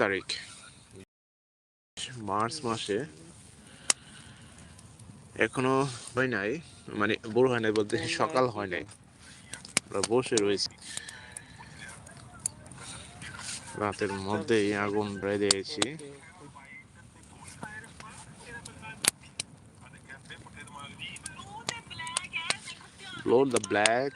তারিখ? মার্চ মাসে। এখনও হয় নাই মানে ভোর হয় নাই বলতে সকাল হয় নাই। বসে রয়েছি। রাতের মধ্যেই আগুন বেঁধে দিয়েছি। Load the black.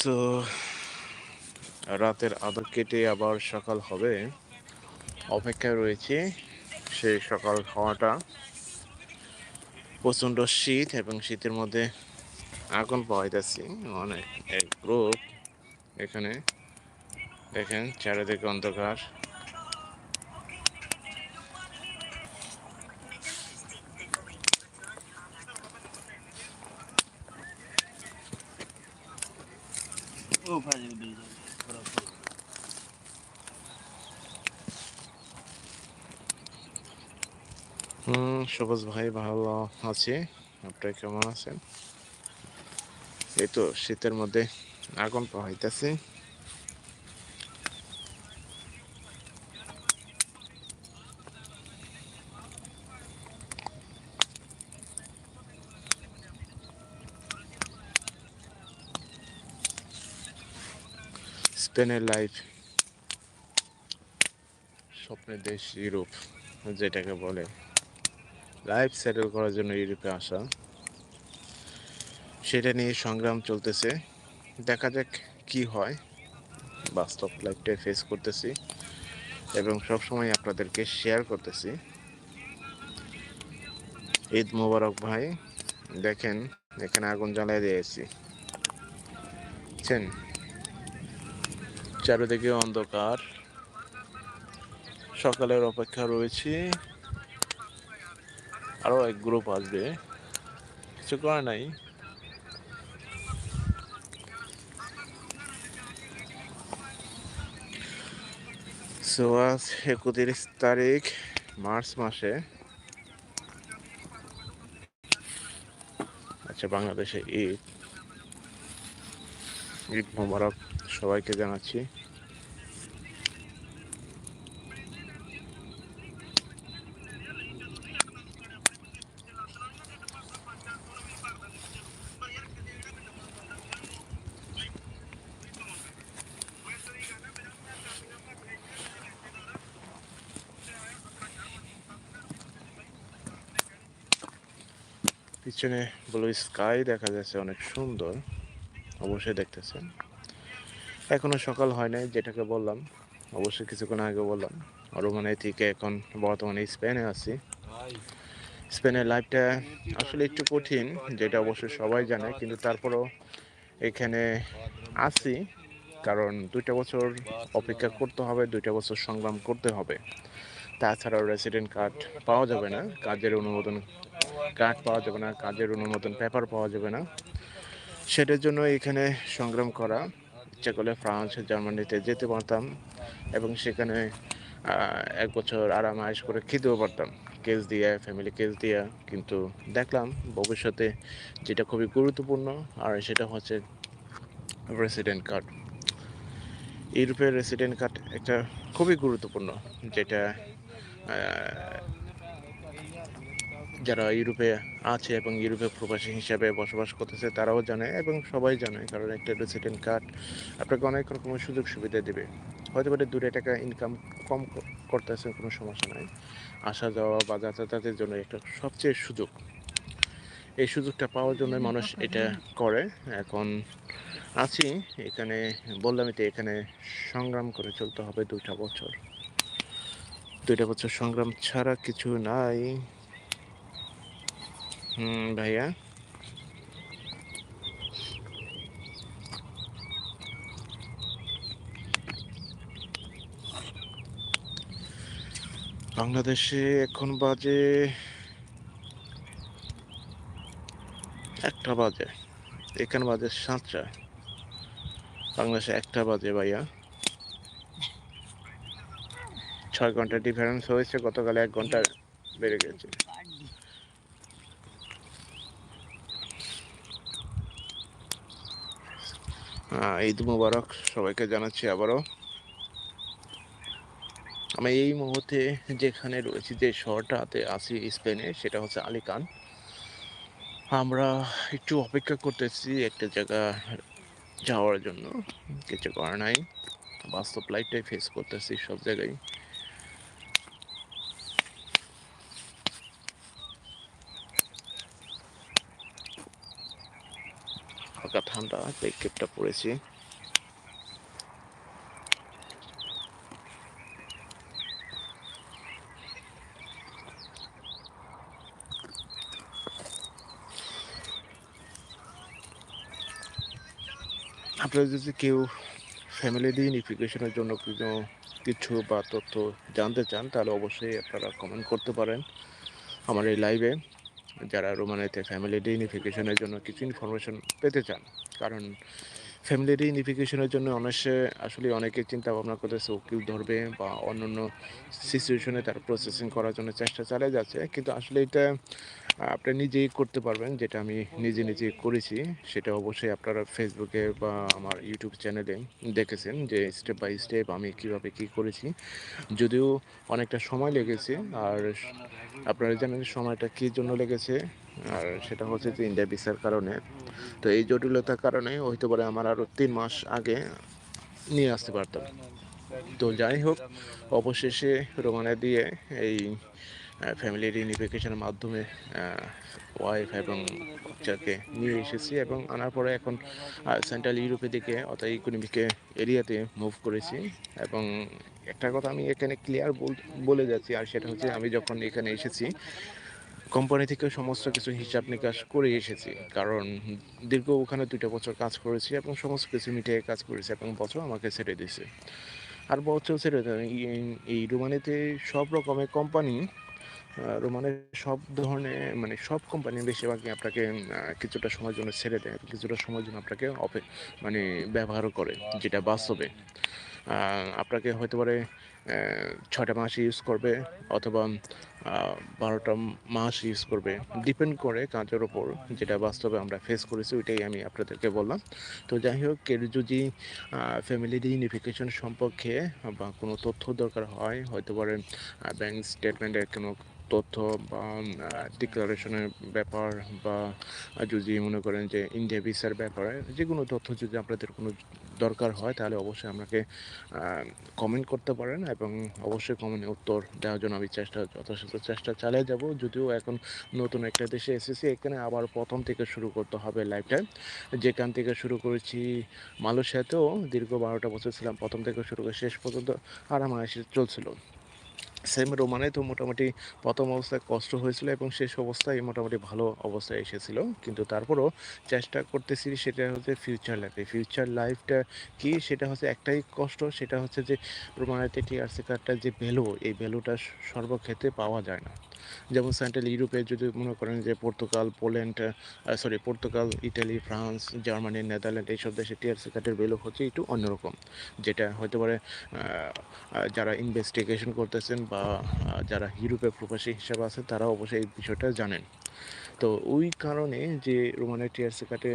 সো, রাতের আদর কেটে আবার সকাল হবে। অপেক্ষায় রয়েছে সেই সকাল হওয়াটা। প্রচণ্ড শীত এবং শীতের মধ্যে আগুন পাওয়া যাচ্ছে অনেক এক গ্রুপ এখানে। দেখেন, চারিদিকে অন্ধকার। হুম সবুজ ভাই ভালো আছি? আপনি কেমন আছেন? এই তো শীতের মধ্যে আগুন পাওয়াইতেছে স্পেনের লাইফ। স্বপ্নের দেশ ইউরোপ, যেটাকে বলে। লাইফ সেটেল করার জন্য ইউরোপে আসা। সেটা নিয়ে সংগ্রাম চলতেছে। দেখা যাক কি হয়। বাস্তব লাইফটাই ফেস করতেছি এবং সবসময় আপনাদেরকে শেয়ার করতেছি। ঈদ মোবারক ভাই, দেখেন, এখানে আগুন জ্বালিয়ে দিয়েছি। বুঝছেন চারিদিকে অন্ধকার। সকালের অপেক্ষা রয়েছে। আরও এক গ্রুপ আসবে। কিছু করে নাই। সো আজ একত্রিশ তারিখ, মার্চ মাসে। আচ্ছা বাংলাদেশে ঈদ। ঈদ মোবারক। সবাইকে জানাচ্ছি। পিছনে ব্লু স্কাই দেখা যাচ্ছে অনেক সুন্দর। অবশ্যই দেখতেছেন। এখনও সকাল হয় নাই, যেটাকে বললাম। অবশ্যই কিছুক্ষণ আগে বললাম। রোমানে থেকে এখন বর্তমানে স্পেনে আছি। স্পেনের লাইফটা আসলে একটু কঠিন, যেটা অবশ্যই সবাই জানে, কিন্তু তারপরেও এখানে আছি। কারণ দুইটা বছর অপেক্ষা করতে হবে, দুইটা বছর সংগ্রাম করতে হবে। তাছাড়াও রেসিডেন্ট কার্ড পাওয়া যাবে না, কাজের অনুমোদন কার্ড পাওয়া যাবে না, কাজের অনুমোদন পেপার পাওয়া যাবে না। সেটার জন্য এখানে সংগ্রাম করা ইচ্ছা করলে ফ্রান্স, জার্মানিতে যেতে পারতাম এবং সেখানে এক বছর আরাম আয়েস করে খেতেও পারতাম। কেস দিয়ে ফ্যামিলি কেস দিয়ে কিন্তু দেখলাম ভবিষ্যতে যেটা খুবই গুরুত্বপূর্ণ আর সেটা হচ্ছে রেসিডেন্ট কার্ড ইউরোপের রেসিডেন্ট কার্ড একটা খুবই গুরুত্বপূর্ণ যেটা যারা ইউরোপে আছে এবং ইউরোপে প্রবাসী হিসাবে বসবাস করতেছে তারাও জানে এবং সবাই জানে কারণ একটা রেসিডেন্ট কার্ড আপনাকে অনেক রকমের সুযোগ সুবিধা দেবে। হয়তো বা দূরে টাকা ইনকাম কম করতেছে কোনো সমস্যা নাই। আসা যাওয়া বা যাতায়াতের জন্য একটা সবচেয়ে সুযোগ। এই সুযোগটা পাওয়ার জন্য মানুষ এটা করে। এখন আছি এখানে বললাম তো এখানে সংগ্রাম করে চলতে হবে দুইটা বছর। দুইটা বছর সংগ্রাম ছাড়া কিছু নাই। হুম, ভাইয়া। বাংলাদেশে এখন বাজে একটা বাজে। এখানে বাজে সাতটা। বাংলাদেশে একটা বাজে, ভাইয়া। ছয় ঘণ্টা ডিফারেন্স হয়েছে, গতকাল এক ঘণ্টা বেড়ে গেছে। ঈদ মুবারক সবাইকে জানাচ্ছি আবারও। আমি এই মুহূর্তে যেখানে রয়েছি, যে শহরটাতে আছি স্পেনে, সেটা হচ্ছে আলিকান আমরা একটু অপেক্ষা করতেছি একটা জায়গা যাওয়ার জন্য। কিছু করার নাই, বাস্তব লাইটটাই ফেস করতেছি সব জায়গায়। ঠান্ডা তাই কেপটা পরেছি আপনারা যদি কেউ ফ্যামিলি ইউনিফিকেশনের জন্য কিছু কিছু বা তথ্য জানতে চান, তাহলে অবশ্যই আপনারা কমেন্ট করতে পারেন আমার এই লাইভে যারা রোমানিতে ফ্যামিলি ইউনিফিকেশনের জন্য কিছু ইনফরমেশন পেতে চান। কারণ ফ্যামিলি ইউনিফিকেশনের জন্য অনেকে আসলে অনেকে চিন্তা ভাবনা করতেছে, উকিল ধরবে বা অন্য অন্য সিচুয়েশনে তার প্রসেসিং করার জন্য চেষ্টা চালিয়ে যাচ্ছে। কিন্তু আসলে এটা আপনি নিজেই করতে পারবেন, যেটা আমি নিজে নিজে করেছি। সেটা অবশ্যই আপনারা ফেসবুকে বা আমার ইউটিউব চ্যানেলে দেখেছেন যে স্টেপ বাই স্টেপ আমি কীভাবে কি করেছি। যদিও অনেকটা সময় লেগেছে, আর আপনারা জানেন সময়টা কী জন্য লেগেছে? আর সেটা হচ্ছে যে ইন্ডিয়া ভিসার কারণে। তো এই জটিলতার কারণে হয়তো পারে আমার আরও তিন মাস আগে নিয়ে আসতে পারতাম। তো যাই হোক, অবশেষে রোমানা দিয়ে এই ফ্যামিলি রিউনিফিকেশনের মাধ্যমে ওয়াইফ এবং বাচ্চাকে নিয়ে এসেছি এবং আনার পরে এখন সেন্ট্রাল ইউরোপের দিকে অর্থাৎ ইকোনমিক এরিয়াতে মুভ করেছি। এবং একটা কথা আমি এখানে ক্লিয়ার বলে যাচ্ছি, আর সেটা হচ্ছে আমি যখন এখানে এসেছি কোম্পানি থেকে সমস্ত কিছু হিসাব নিকাশ করে এসেছি। কারণ দীর্ঘ ওখানে দুইটা বছর কাজ করেছি এবং সমস্ত কিছু মিটিয়ে কাজ করেছি এবং বছর আমাকে ছেড়ে দিয়েছে। আর বছর ছেড়ে দেয় এই- রোমানিতে সব রকমের কোম্পানি রোমানের সব ধরনের মানে সব কোম্পানি বেশিরভাগই আপনাকে কিছুটা সময়ের জন্য ছেড়ে দেয়, কিছুটা সময়ের জন্য আপনাকে অপে মানে ব্যবহারও করে, যেটা বাস্তবে। আপনাকে হয়তো পারে ছয়টা মাস ইউজ করবে অথবা বারোটা মাস ইউজ করবে। ডিপেন্ড করে কাজের ওপর যেটা বাস্তবে আমরা ফেস করেছি, ওইটাই আমি আপনাদেরকে বললাম। তো যাই হোক কেউ যদি ফ্যামিলি ইউনিফিকেশন সম্পর্কে বা কোনো তথ্য দরকার হয়, হয়তো পারে ব্যাংক স্টেটমেন্টের কোনো তথ্য বা ডিক্লারেশনের ব্যাপার বা, যদি মনে করেন যে ইন্ডিয়া ভিসার ব্যাপারে যে কোনো তথ্য যদি আপনাদের কোনো দরকার হয়, তাহলে অবশ্যই আমাকে কমেন্ট করতে পারেন এবং অবশ্যই কমেন্টে উত্তর দেওয়ার জন্য আমি চেষ্টা, যথাসাধ্য চেষ্টা চালিয়ে যাব। যদিও এখন নতুন একটা দেশে এসেছি, এখানে আবার প্রথম থেকে শুরু করতে হবে লাইফটা যেখান থেকে শুরু করেছি মালয়েশিয়াতেও দীর্ঘ বারোটা বছর ছিলাম, প্রথম থেকে শুরু করে শেষ পর্যন্ত আরামায়েশে চলছিল। সেম রোমানে তো মোটামুটি প্রথম অবস্থায় কষ্ট হয়েছিল এবং শেষ অবস্থায় মোটামুটি ভালো অবস্থায় এসেছিল। কিন্তু তারপরও চেষ্টা করতেছি সেটা হচ্ছে ফিউচার লাইফে ফিউচার লাইফটা কি? সেটা হচ্ছে একটাই কষ্ট, সেটা হচ্ছে যে রোমানাতে টিআরসি কার্ডটা যে ভ্যালু এই ভ্যালুটা সর্বক্ষেত্রে পাওয়া যায় না। যেমন সেন্ট্রাল ইউরোপে যদি মনে করেন যে Portugal, Poland sorry Portugal Italy France, Germany, Netherland এইসব দেশে টিআরসি কার্ডের ভ্যালু হচ্ছে একটু অন্যরকম। যেটা হতে পারে যারা ইনভেস্টিগেশন করতেছেন বা যারা ইউরোপে প্রবাসী হিসাবে আছে তারা অবশ্যই এই বিষয়টা জানেন। তো ওই কারণে যে রোমানের টিআরসি কার্ডে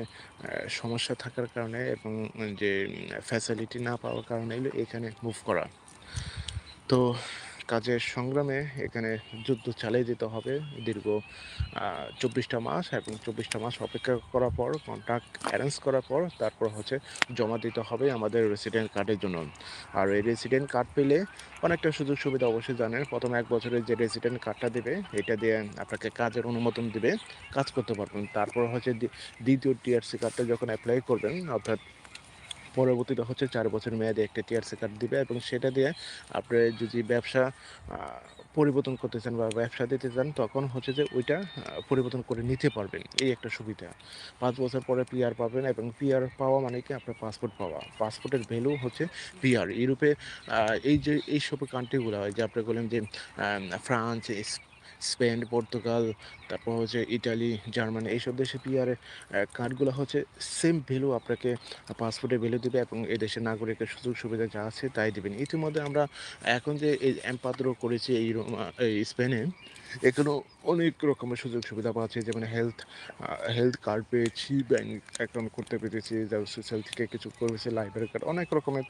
সমস্যা থাকার কারণে এবং যে ফ্যাসিলিটি না পাওয়ার কারণে এখানে মুভ করা। তো কাজের সংগ্রামে এখানে যুদ্ধ চালিয়ে যেতে হবে। দীর্ঘ চব্বিশটা মাস এবং চব্বিশটা মাস অপেক্ষা করার পর কন্ট্রাক্ট অ্যারেঞ্জ করার পর তারপর হচ্ছে জমা দিতে হবে আমাদের রেসিডেন্ট কার্ডের জন্য। আর এই রেসিডেন্ট কার্ড পেলে অনেকটা সুযোগ সুবিধা অবশ্যই জানেন। প্রথম এক বছরের যে রেসিডেন্ট কার্ডটা দেবে, এটা দিয়ে আপনাকে কাজের অনুমোদন দেবে, কাজ করতে পারবেন। তারপর হচ্ছে দ্বি- দ্বিতীয় টিআরসি কার্ডটা যখন অ্যাপ্লাই করবেন, অর্থাৎ পরবর্তীতে হচ্ছে চার বছর মেয়াদে একটা টিআরসি কার্ড দিবে এবং সেটা দিয়ে আপনি যদি ব্যবসা পরিবর্তন করতে চান বা ব্যবসা দিতে চান, তখন হচ্ছে যে ওইটা পরিবর্তন করে নিতে পারবেন। এই একটা সুবিধা। পাঁচ বছর পরে পিআর পাবেন এবং পিআর পাওয়া মানে কি? আপনার পাসপোর্ট পাওয়া। পাসপোর্টের ভ্যালু হচ্ছে পিআর ইউরোপে এই যে, এই সব কান্ট্রিগুলো হয়, যে আপনি বললেন যে ফ্রান্স স্পেন, পর্তুগাল, তারপর হচ্ছে ইটালি, জার্মানি, এইসব দেশে পিআর কার্ডগুলো হচ্ছে সেম ভ্যালু আপনাকে পাসপোর্টে ভ্যালু দেবে এবং এই দেশের নাগরিকের সুযোগ সুবিধা যা আছে তাই দেবেন। ইতিমধ্যে আমরা এখন যে এই এম্পাদ্র করেছি এই স্পেনে এখানেও অনেক রকমের সুযোগ সুবিধা পাচ্ছি যেমন হেলথ হেলথ কার্ড পেয়েছি ব্যাংক অ্যাকাউন্ট করতে পেরেছি সোশ্যাল থেকে কিছু করেছে লাইব্রেরি কার্ড অনেক রকমের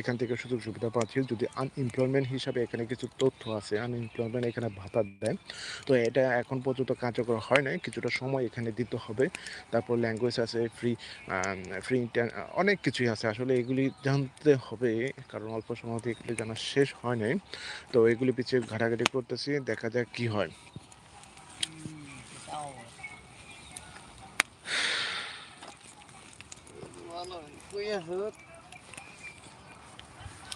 এখান থেকে সুযোগ সুবিধা পাচ্ছি যদি আনএমপ্লয়মেন্ট হিসাবে এখানে কিছু তথ্য আছে আনএমপ্লয়মেন্ট এখানে ভাতা দেয় তো এটা এখন পর্যন্ত কার্যকর হয় নাই, কিছুটা সময় এখানে দিতে হবে। তারপর ল্যাঙ্গুয়েজ আছে ফ্রি ফ্রি ইন্টার অনেক কিছুই আছে। আসলে এগুলি জানতে হবে, কারণ অল্প সময় এগুলি জানা শেষ হয় নাই। তো এগুলি পিছিয়ে ঘাটাঘাটি করতেছি, দেখা যাক কি হয়। ভালো কই আছো